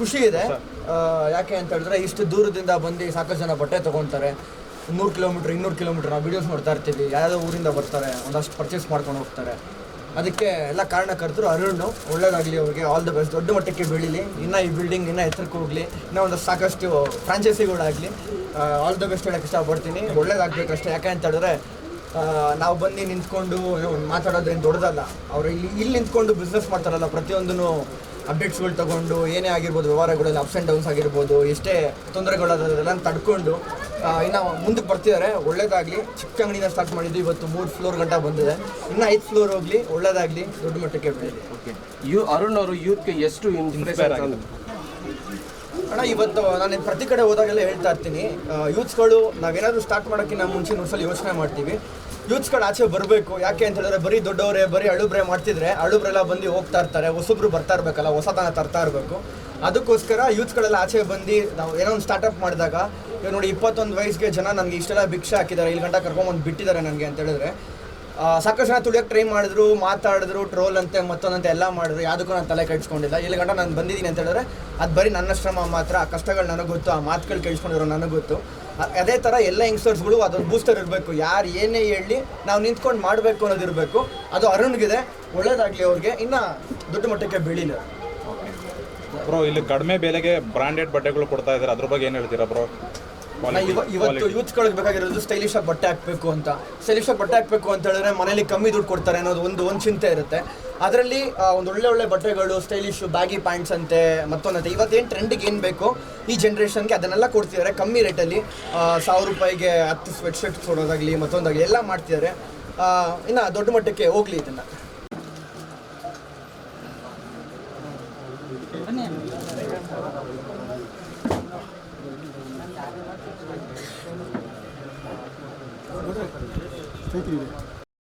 ಖುಷಿ ಇದೆ. ಯಾಕೆ ಅಂತ ಹೇಳಿದ್ರೆ ಇಷ್ಟು ದೂರದಿಂದ ಬಂದು ಸಾಕಷ್ಟು ಜನ ಬಟ್ಟೆ ತಗೊಂತಾರೆ ನೂರು ಕಿಲೋಮೀಟ್ರ್, ಇನ್ನೂರು ಕಿಲೋಮೀಟ್ರ್ ನಾವು ವೀಡಿಯೋಸ್ ನೋಡ್ತಾ ಇರ್ತೀವಿ. ಯಾವುದೋ ಊರಿಂದ ಬರ್ತಾರೆ, ಒಂದಷ್ಟು ಪರ್ಚೇಸ್ ಮಾಡ್ಕೊಂಡು ಹೋಗ್ತಾರೆ. ಅದಕ್ಕೆ ಎಲ್ಲ ಕಾರಣಕರ್ತರು ಅರುಣ್, ಒಳ್ಳೇದಾಗಲಿ ಅವ್ರಿಗೆ. ಆಲ್ ದ ಬೆಸ್ಟ್ ದೊಡ್ಡ ಮಟ್ಟಕ್ಕೆ ಬೆಳೀಲಿ. ಇನ್ನೂ ಈ ಬಿಲ್ಡಿಂಗ್ ಇನ್ನೂ ಎತ್ತರಕ್ಕೆ ಹೋಗಲಿ. ಇನ್ನೂ ಒಂದಷ್ಟು ಸಾಕಷ್ಟು ಫ್ರಾಂಚೈಸಿಗಳಾಗಲಿ ಆಲ್ ದ ಬೆಸ್ಟ್ ಹೇಳಕ್ಕೆ ಇಷ್ಟಪಡ್ತೀನಿ. ಒಳ್ಳೇದಾಗಬೇಕು ಅಷ್ಟೇ ಯಾಕೆ ಅಂತ ಹೇಳಿದ್ರೆ ನಾವು ಬಂದು ನಿಂತ್ಕೊಂಡು ಮಾತಾಡೋದೇನು ಒಂದ್ ದೊಡ್ಡದಲ್ಲ. ಅವರು ಇಲ್ಲಿ ಇಲ್ಲಿ ನಿಂತ್ಕೊಂಡು ಬಿಸ್ನೆಸ್ ಮಾಡ್ತಾರಲ್ಲ ಪ್ರತಿಯೊಂದೂ ಅಪ್ಡೇಟ್ಸ್ಗಳು ತಗೊಂಡು ಏನೇ ಆಗಿರ್ಬೋದು ವ್ಯವಹಾರಗಳಲ್ಲಿ ಅಪ್ಸ್ ಆ್ಯಂಡ್ ಡೌನ್ಸ್ ಆಗಿರ್ಬೋದು ಎಷ್ಟೇ ತೊಂದರೆಗಳಾದೆಲ್ಲ ತಡ್ಕೊಂಡು ಇನ್ನು ಮುಂದಕ್ಕೆ ಬರ್ತಿದ್ದಾರೆ ಒಳ್ಳೇದಾಗಲಿ. ಚಿಕ್ಕ ಅಂಗಡಿನ ಸ್ಟಾರ್ಟ್ ಮಾಡಿದ್ದು ಇವತ್ತು ಮೂರು ಫ್ಲೋರ್ ಗಂಟ ಬಂದಿದೆ. ಇನ್ನು ಐದು ಫ್ಲೋರ್ ಹೋಗಲಿ. ಒಳ್ಳೇದಾಗಲಿ. ದೊಡ್ಡ ಮಟ್ಟಕ್ಕೆ ಬೆಳೀಲಿ ಓಕೆ ಯು ಅರುಣ್ ಅವರು ಯೂತ್ಗೆ ಎಷ್ಟು ಇನ್ಸ್ಪಿರೇಷನ್ ಅಣ್ಣ, ಇವತ್ತು ನಾನು ಪ್ರತಿ ಕಡೆ ಹೋದಾಗೆಲ್ಲ ಹೇಳ್ತಾ ಇರ್ತೀನಿ. ಯೂತ್ಸ್ಗಳು ನಾವೇನಾದರೂ ಸ್ಟಾರ್ಟ್ ಮಾಡೋಕ್ಕಿಂತ ಮುಂಚೆ ಒಂದ್ಸಲ ಯೋಚನೆ ಮಾಡ್ತೀವಿ. ಯೂತ್ಸ್ಗಳು ಆಚೆ ಬರಬೇಕು. ಯಾಕೆ ಅಂತ ಹೇಳಿದ್ರೆ ಬರೀ ದೊಡ್ಡವರೇ, ಬರೀ ಅಳುಬ್ರೆ ಮಾಡ್ತಿದ್ರೆ ಅಳುಬ್ರೆಲ್ಲ ಬಂದು ಹೋಗ್ತಾ ಇರ್ತಾರೆ. ಹೊಸಬ್ರು ಬರ್ತಾ ಇರಬೇಕಲ್ಲ ಹೊಸತನ ತರ್ತಾ ಇರಬೇಕು. ಅದಕ್ಕೋಸ್ಕರ ಯೂತ್ಸ್ಗಳೆಲ್ಲ ಆಚೆ ಬಂದು ನಾವು ಏನೋ ಒಂದು ಸ್ಟಾರ್ಟಪ್ ಮಾಡಿದಾಗ ಇವಾಗ ನೋಡಿ ಇಪ್ಪತ್ತೊಂದು ವಯಸ್ಸಿಗೆ ಜನ ನನಗೆ ಇಷ್ಟೆಲ್ಲ ಭಿಕ್ಷೆ ಹಾಕಿದ್ದಾರೆ. ಇಲ್ಲಿ ಗಂಟ ಕರ್ಕೊಂಬಂದು ಬಿಟ್ಟಿದ್ದಾರೆ ನನಗೆ ಅಂತ ಹೇಳಿದ್ರೆ ಸಾಕಷ್ಟು ಜನ ತುಳಿಯೋಕೆ ಟ್ರೈ ಮಾಡಿದ್ರು, ಮಾತಾಡಿದ್ರು ಟ್ರೋಲ್ ಅಂತೆ, ಮತ್ತೊಂದಂತೆ ಎಲ್ಲ ಮಾಡಿದ್ರು, ಯಾವುದಕ್ಕೂ ನಾನು ತಲೆ ಕೆಡಿಸ್ಕೊಂಡಿಲ್ಲ. ಇಲ್ಲಿ ಗಂಟ ನಾನು ಬಂದಿದ್ದೀನಿ ಅಂತ ಹೇಳಿದ್ರೆ, ಅದು ಬರೀ ನನ್ನ ಶ್ರಮ ಮಾತ್ರ, ಆ ಕಷ್ಟಗಳು ನನಗೆ ಗೊತ್ತು, ಆ ಮಾತುಗಳು ಕೇಳಿಸ್ಕೊಂಡಿರೋ ನನಗೆ ಗೊತ್ತು. ಅದೇ ಥರ ಎಲ್ಲ ಯಂಗ್ಸ್ಟರ್ಸ್ಗಳು ಅದೊಂದು ಬೂಸ್ಟರ್ ಇರಬೇಕು. ಯಾರು ಏನೇ ಹೇಳಿ ನಾವು ನಿಂತ್ಕೊಂಡು ಮಾಡಬೇಕು ಅನ್ನೋದಿರಬೇಕು ಅದು ಅರುಣ್ಗಿದೆ. ಒಳ್ಳೇದಾಗಲಿ ಅವ್ರಿಗೆ. ಇನ್ನು ದೊಡ್ಡ ಮಟ್ಟಕ್ಕೆ ಬೆಳೀಲಿ ಬ್ರೋ ಇಲ್ಲಿ ಕಡಿಮೆ ಬೆಲೆಗೆ ಬ್ರಾಂಡೆಡ್ ಬಟ್ಟೆಗಳು ಕೊಡ್ತಾ ಇದ್ದಾರೆ ಅದ್ರ ಬಗ್ಗೆ ಏನು ಹೇಳ್ತೀರಾ ಬ್ರೋ ಇವತ್ತು ಯೂತ್ಗಳಿಗೆ ಬೇಕಾಗಿರೋದು ಸ್ಟೈಲಿಶ್ ಆಗಿ ಬಟ್ಟೆ ಹಾಕಬೇಕು ಅಂತ. ಸ್ಟೈಲಿಶ್ ಆಗಿ ಬಟ್ಟೆ ಹಾಕಬೇಕು ಅಂತ ಹೇಳಿದ್ರೆ ಮನೇಲಿ ಕಮ್ಮಿ ದುಡ್ಡು ಕೊಡ್ತಾರೆ ಅನ್ನೋದು ಒಂದು ಒಂದು ಚಿಂತೆ ಇರುತ್ತೆ. ಅದರಲ್ಲಿ ಒಂದು ಒಳ್ಳೆ ಒಳ್ಳೆ ಬಟ್ಟೆಗಳು ಸ್ಟೈಲಿಶ್ ಬ್ಯಾಗಿ ಪ್ಯಾಂಟ್ಸ್ ಅಂತೆ ಮತ್ತೊಂದಂತೆ. ಇವತ್ತೇನು ಟ್ರೆಂಡಿಗೆ ಏನು ಬೇಕು? ಈ ಜನ್ರೇಷನ್ಗೆ ಅದನ್ನೆಲ್ಲ ಕೊಡ್ತಿದ್ದಾರೆ. ಕಮ್ಮಿ ರೇಟಲ್ಲಿ ಸಾವಿರ ರೂಪಾಯಿಗೆ ಹತ್ತು ಸ್ವೆಟ್ ಶರ್ಟ್ಸ್ ಕೊಡೋದಾಗಲಿ ಮತ್ತೊಂದಾಗಲಿ ಎಲ್ಲ ಮಾಡ್ತಿದ್ದಾರೆ. ಇನ್ನು ದೊಡ್ಡ ಮಟ್ಟಕ್ಕೆ ಹೋಗಲಿ ಇದನ್ನು. ಚೈತ್ರಿ ಇದೆ